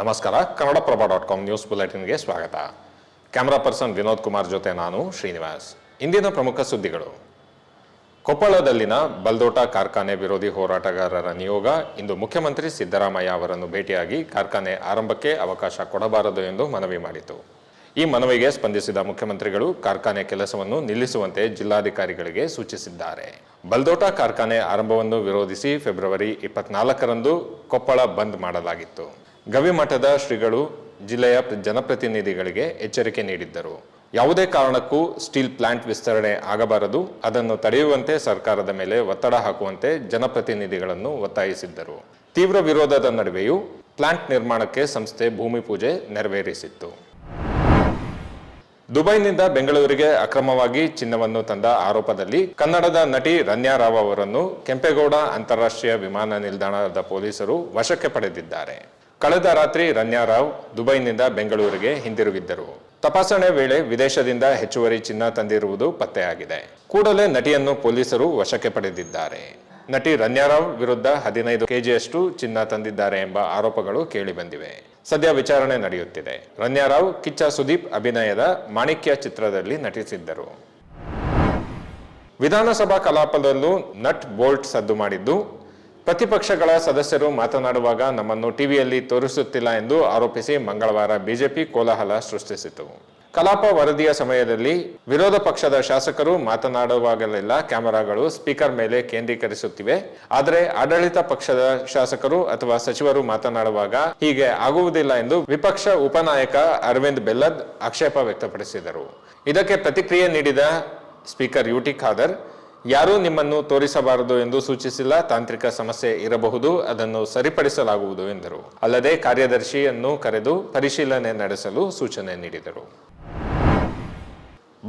ನಮಸ್ಕಾರ, Kannadaprabha dot com news ಬುಲೆಟಿನ್ಗೆ ಸ್ವಾಗತ. ಕ್ಯಾಮರಾ ಪರ್ಸನ್ ವಿನೋದ್ ಕುಮಾರ್ ಜೊತೆ ನಾನು ಶ್ರೀನಿವಾಸ್. ಇಂದಿನ ಪ್ರಮುಖ ಸುದ್ದಿಗಳು. ಕೊಪ್ಪಳದಲ್ಲಿನ ಬಲ್ದೋಟ ಕಾರ್ಖಾನೆ ವಿರೋಧಿ ಹೋರಾಟಗಾರರ ನಿಯೋಗ ಇಂದು ಮುಖ್ಯಮಂತ್ರಿ ಸಿದ್ದರಾಮಯ್ಯ ಅವರನ್ನು ಭೇಟಿಯಾಗಿ ಕಾರ್ಖಾನೆ ಆರಂಭಕ್ಕೆ ಅವಕಾಶ ಕೊಡಬಾರದು ಎಂದು ಮನವಿ ಮಾಡಿತು. ಈ ಮನವಿಗೆ ಸ್ಪಂದಿಸಿದ ಮುಖ್ಯಮಂತ್ರಿಗಳು ಕಾರ್ಖಾನೆ ಕೆಲಸವನ್ನು ನಿಲ್ಲಿಸುವಂತೆ ಜಿಲ್ಲಾಧಿಕಾರಿಗಳಿಗೆ ಸೂಚಿಸಿದ್ದಾರೆ. ಬಲ್ದೋಟ ಕಾರ್ಖಾನೆ ಆರಂಭವನ್ನು ವಿರೋಧಿಸಿ ಫೆಬ್ರವರಿ ಇಪ್ಪತ್ನಾಲ್ಕರಂದು ಕೊಪ್ಪಳ ಬಂದ್ ಮಾಡಲಾಗಿತ್ತು. ಗವಿಮಠದ ಶ್ರೀಗಳು ಜಿಲ್ಲೆಯ ಜನಪ್ರತಿನಿಧಿಗಳಿಗೆ ಎಚ್ಚರಿಕೆ ನೀಡಿದ್ದರು. ಯಾವುದೇ ಕಾರಣಕ್ಕೂ ಸ್ಟೀಲ್ ಪ್ಲಾಂಟ್ ವಿಸ್ತರಣೆ ಆಗಬಾರದು. ಅದನ್ನು ತಡೆಯುವಂತೆ ಸರ್ಕಾರದ ಮೇಲೆ ಒತ್ತಡ ಹಾಕುವಂತೆ ಜನಪ್ರತಿನಿಧಿಗಳನ್ನು ಒತ್ತಾಯಿಸಿದ್ದರು. ತೀವ್ರ ವಿರೋಧದ ನಡುವೆಯೂ ಪ್ಲಾಂಟ್ ನಿರ್ಮಾಣಕ್ಕೆ ಸಂಸ್ಥೆ ಭೂಮಿ ಪೂಜೆ ನೆರವೇರಿಸಿತ್ತು. ದುಬೈನಿಂದ ಬೆಂಗಳೂರಿಗೆ ಅಕ್ರಮವಾಗಿ ಚಿನ್ನವನ್ನು ತಂದ ಆರೋಪದಲ್ಲಿ ಕನ್ನಡದ ನಟಿ ರನ್ಯಾ ರಾವ್ ಅವರನ್ನು ಕೆಂಪೇಗೌಡ ಅಂತಾರಾಷ್ಟ್ರೀಯ ವಿಮಾನ ನಿಲ್ದಾಣದ ಪೊಲೀಸರು ವಶಕ್ಕೆ ಪಡೆದಿದ್ದಾರೆ. ಕಳೆದ ರಾತ್ರಿ ರನ್ಯಾ ರಾವ್ ದುಬೈನಿಂದ ಬೆಂಗಳೂರಿಗೆ ಹಿಂದಿರುಗಿದ್ದರು. ತಪಾಸಣೆ ವೇಳೆ ವಿದೇಶದಿಂದ ಹೆಚ್ಚುವರಿ ಚಿನ್ನ ತಂದಿರುವುದು ಪತ್ತೆಯಾಗಿದೆ. ಕೂಡಲೇ ನಟಿಯನ್ನು ಪೊಲೀಸರು ವಶಕ್ಕೆ ಪಡೆದಿದ್ದಾರೆ. ನಟಿ ರನ್ಯಾರಾವ್ ವಿರುದ್ಧ ಹದಿನೈದು ಕೆಜಿಯಷ್ಟು ಚಿನ್ನ ತಂದಿದ್ದಾರೆ ಎಂಬ ಆರೋಪಗಳು ಕೇಳಿಬಂದಿವೆ. ಸದ್ಯ ವಿಚಾರಣೆ ನಡೆಯುತ್ತಿದೆ. ರನ್ಯಾರಾವ್ ಕಿಚ್ಚ ಸುದೀಪ್ ಅಭಿನಯದ ಮಾಣಿಕ್ಯ ಚಿತ್ರದಲ್ಲಿ ನಟಿಸಿದ್ದರು. ವಿಧಾನಸಭಾ ಕಲಾಪದಲ್ಲೂ ನಟ್ ಬೋಲ್ಟ್ ಸದ್ದು ಮಾಡಿದ್ದು ಪ್ರತಿಪಕ್ಷಗಳ ಸದಸ್ಯರು ಮಾತನಾಡುವಾಗ ನಮ್ಮನ್ನು ಟಿವಿಯಲ್ಲಿ ತೋರಿಸುತ್ತಿಲ್ಲ ಎಂದು ಆರೋಪಿಸಿ ಮಂಗಳವಾರ ಬಿಜೆಪಿ ಕೋಲಾಹಲ ಸೃಷ್ಟಿಸಿತು. ಕಲಾಪ ವರದಿಯ ಸಮಯದಲ್ಲಿ ವಿರೋಧ ಪಕ್ಷದ ಶಾಸಕರು ಮಾತನಾಡುವಾಗಲೆಲ್ಲ ಕ್ಯಾಮೆರಾಗಳು ಸ್ಪೀಕರ್ ಮೇಲೆ ಕೇಂದ್ರೀಕರಿಸುತ್ತಿವೆ. ಆದರೆ ಆಡಳಿತ ಪಕ್ಷದ ಶಾಸಕರು ಅಥವಾ ಸಚಿವರು ಮಾತನಾಡುವಾಗ ಹೀಗೆ ಆಗುವುದಿಲ್ಲ ಎಂದು ವಿಪಕ್ಷ ಉಪನಾಯಕ ಅರವಿಂದ್ ಬೆಲ್ಲದ್ ಆಕ್ಷೇಪ ವ್ಯಕ್ತಪಡಿಸಿದರು. ಇದಕ್ಕೆ ಪ್ರತಿಕ್ರಿಯೆ ನೀಡಿದ ಸ್ಪೀಕರ್ ಯುಟಿ ಖಾದರ್ ಯಾರೂ ನಿಮ್ಮನ್ನು ತೋರಿಸಬಾರದು ಎಂದು ಸೂಚಿಸಿಲ್ಲ. ತಾಂತ್ರಿಕ ಸಮಸ್ಯೆ ಇರಬಹುದು. ಅದನ್ನು ಸರಿಪಡಿಸಲಾಗುವುದು ಎಂದರು. ಅಲ್ಲದೆ ಕಾರ್ಯದರ್ಶಿಯನ್ನು ಕರೆದು ಪರಿಶೀಲನೆ ನಡೆಸಲು ಸೂಚನೆ ನೀಡಿದರು.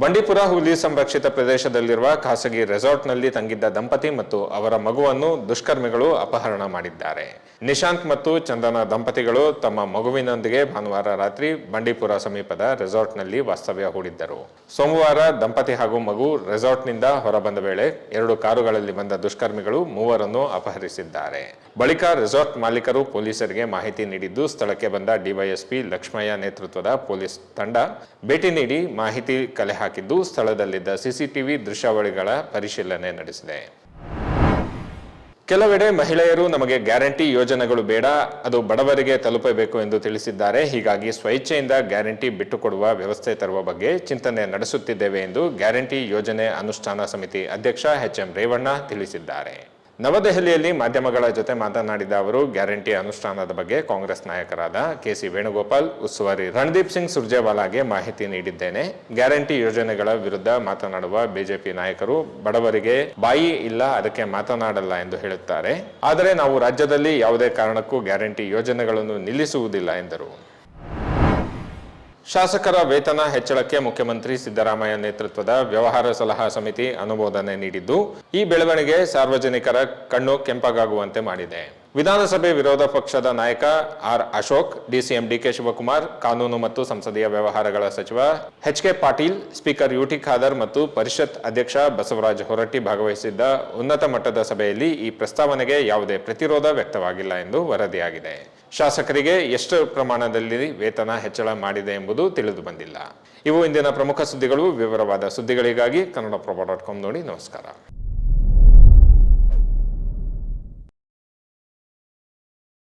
ಬಂಡೀಪುರ ಹುಲಿ ಸಂರಕ್ಷಿತ ಪ್ರದೇಶದಲ್ಲಿರುವ ಖಾಸಗಿ ರೆಸಾರ್ಟ್ನಲ್ಲಿ ತಂಗಿದ್ದ ದಂಪತಿ ಮತ್ತು ಅವರ ಮಗುವನ್ನು ದುಷ್ಕರ್ಮಿಗಳು ಅಪಹರಣ ಮಾಡಿದ್ದಾರೆ. ನಿಶಾಂತ್ ಮತ್ತು ಚಂದನ ದಂಪತಿಗಳು ತಮ್ಮ ಮಗುವಿನೊಂದಿಗೆ ಭಾನುವಾರ ರಾತ್ರಿ ಬಂಡೀಪುರ ಸಮೀಪದ ರೆಸಾರ್ಟ್ನಲ್ಲಿ ವಾಸ್ತವ್ಯ ಹೂಡಿದ್ದರು. ಸೋಮವಾರ ದಂಪತಿ ಹಾಗೂ ಮಗು ರೆಸಾರ್ಟ್ನಿಂದ ಹೊರಬಂದ ವೇಳೆ ಎರಡು ಕಾರುಗಳಲ್ಲಿ ಬಂದ ದುಷ್ಕರ್ಮಿಗಳು ಮೂವರನ್ನು ಅಪಹರಿಸಿದ್ದಾರೆ. ಬಳಿಕ ರೆಸಾರ್ಟ್ ಮಾಲೀಕರು ಪೊಲೀಸರಿಗೆ ಮಾಹಿತಿ ನೀಡಿದ್ದು, ಸ್ಥಳಕ್ಕೆ ಬಂದ ಡಿವೈಎಸ್ಪಿ ಲಕ್ಷ್ಮಯ್ಯ ನೇತೃತ್ವದ ಪೊಲೀಸ್ ತಂಡ ಭೇಟಿ ನೀಡಿ ಮಾಹಿತಿ ಕಲೆ ಹಾಕಿದ್ದು ಸ್ಥಳದಲ್ಲಿದ್ದ ಸಿಸಿಟಿವಿ ದೃಶ್ಯಾವಳಿಗಳ ಪರಿಶೀಲನೆ ನಡೆಸಿದೆ. ಕೆಲವೆಡೆ ಮಹಿಳೆಯರು ನಮಗೆ ಗ್ಯಾರಂಟಿ ಯೋಜನೆಗಳು ಬೇಡ, ಅದು ಬಡವರಿಗೆ ತಲುಪಬೇಕು ಎಂದು ತಿಳಿಸಿದ್ದಾರೆ. ಹೀಗಾಗಿ ಸ್ವಇಚ್ಛೆಯಿಂದ ಗ್ಯಾರಂಟಿ ಬಿಟ್ಟುಕೊಡುವ ವ್ಯವಸ್ಥೆ ತರುವ ಬಗ್ಗೆ ಚಿಂತನೆ ನಡೆಸುತ್ತಿದ್ದೇವೆ ಎಂದು ಗ್ಯಾರಂಟಿ ಯೋಜನೆ ಅನುಷ್ಠಾನ ಸಮಿತಿ ಅಧ್ಯಕ್ಷ ಎಚ್ ಎಂ ರೇವಣ್ಣ ತಿಳಿಸಿದ್ದಾರೆ. ನವದೆಹಲಿಯಲ್ಲಿ ಮಾಧ್ಯಮಗಳ ಜೊತೆ ಮಾತನಾಡಿದ ಅವರು, ಗ್ಯಾರಂಟಿ ಅನುಷ್ಠಾನದ ಬಗ್ಗೆ ಕಾಂಗ್ರೆಸ್ ನಾಯಕರಾದ ಕೆಸಿ ವೇಣುಗೋಪಾಲ್, ಉಸ್ತುವಾರಿ ರಣದೀಪ್ ಸಿಂಗ್ ಸುರ್ಜೇವಾಲಾಗೆ ಮಾಹಿತಿ ನೀಡಿದ್ದೇನೆ. ಗ್ಯಾರಂಟಿ ಯೋಜನೆಗಳ ವಿರುದ್ಧ ಮಾತನಾಡುವ ಬಿಜೆಪಿ ನಾಯಕರು ಬಡವರಿಗೆ ಬಾಯಿ ಇಲ್ಲ, ಅದಕ್ಕೆ ಮಾತನಾಡಲ್ಲ ಎಂದು ಹೇಳುತ್ತಾರೆ. ಆದರೆ ನಾವು ರಾಜ್ಯದಲ್ಲಿ ಯಾವುದೇ ಕಾರಣಕ್ಕೂ ಗ್ಯಾರಂಟಿ ಯೋಜನೆಗಳನ್ನು ನಿಲ್ಲಿಸುವುದಿಲ್ಲ ಎಂದರು. ಶಾಸಕರ ವೇತನ ಹೆಚ್ಚಳಕ್ಕೆ ಮುಖ್ಯಮಂತ್ರಿ ಸಿದ್ದರಾಮಯ್ಯ ನೇತೃತ್ವದ ವ್ಯವಹಾರ ಸಲಹಾ ಸಮಿತಿ ಅನುಮೋದನೆ ನೀಡಿದ್ದು, ಈ ಬೆಳವಣಿಗೆ ಸಾರ್ವಜನಿಕರ ಕಣ್ಣು ಕೆಂಪಗಾಗುವಂತೆ ಮಾಡಿದೆ. ವಿಧಾನಸಭೆ ವಿರೋಧ ಪಕ್ಷದ ನಾಯಕ R Ashok, DCM DK Shivakumar, ಕಾನೂನು ಮತ್ತು ಸಂಸದೀಯ ವ್ಯವಹಾರಗಳ ಸಚಿವ H K Patil, speaker UT Khader ಮತ್ತು ಪರಿಷತ್ ಅಧ್ಯಕ್ಷ ಬಸವರಾಜ ಹೊರಟ್ಟಿ ಭಾಗವಹಿಸಿದ್ದ ಉನ್ನತ ಮಟ್ಟದ ಸಭೆಯಲ್ಲಿ ಈ ಪ್ರಸ್ತಾವನೆಗೆ ಯಾವುದೇ ಪ್ರತಿರೋಧ ವ್ಯಕ್ತವಾಗಿಲ್ಲ ಎಂದು ವರದಿಯಾಗಿದೆ. ಶಾಸಕರಿಗೆ ಎಷ್ಟು ಪ್ರಮಾಣದಲ್ಲಿ ವೇತನ ಹೆಚ್ಚಳ ಮಾಡಿದೆ ಎಂಬುದು ತಿಳಿದು ಬಂದಿಲ್ಲ. ಇವು ಇಂದಿನ ಪ್ರಮುಖ ಸುದ್ದಿಗಳು. ವಿವರವಾದ ಸುದ್ದಿಗಳಿಗಾಗಿ ಕನ್ನಡಪ್ರಭ ಡಾಟ್ ಕಾಮ್ ನೋಡಿ. ನಮಸ್ಕಾರ.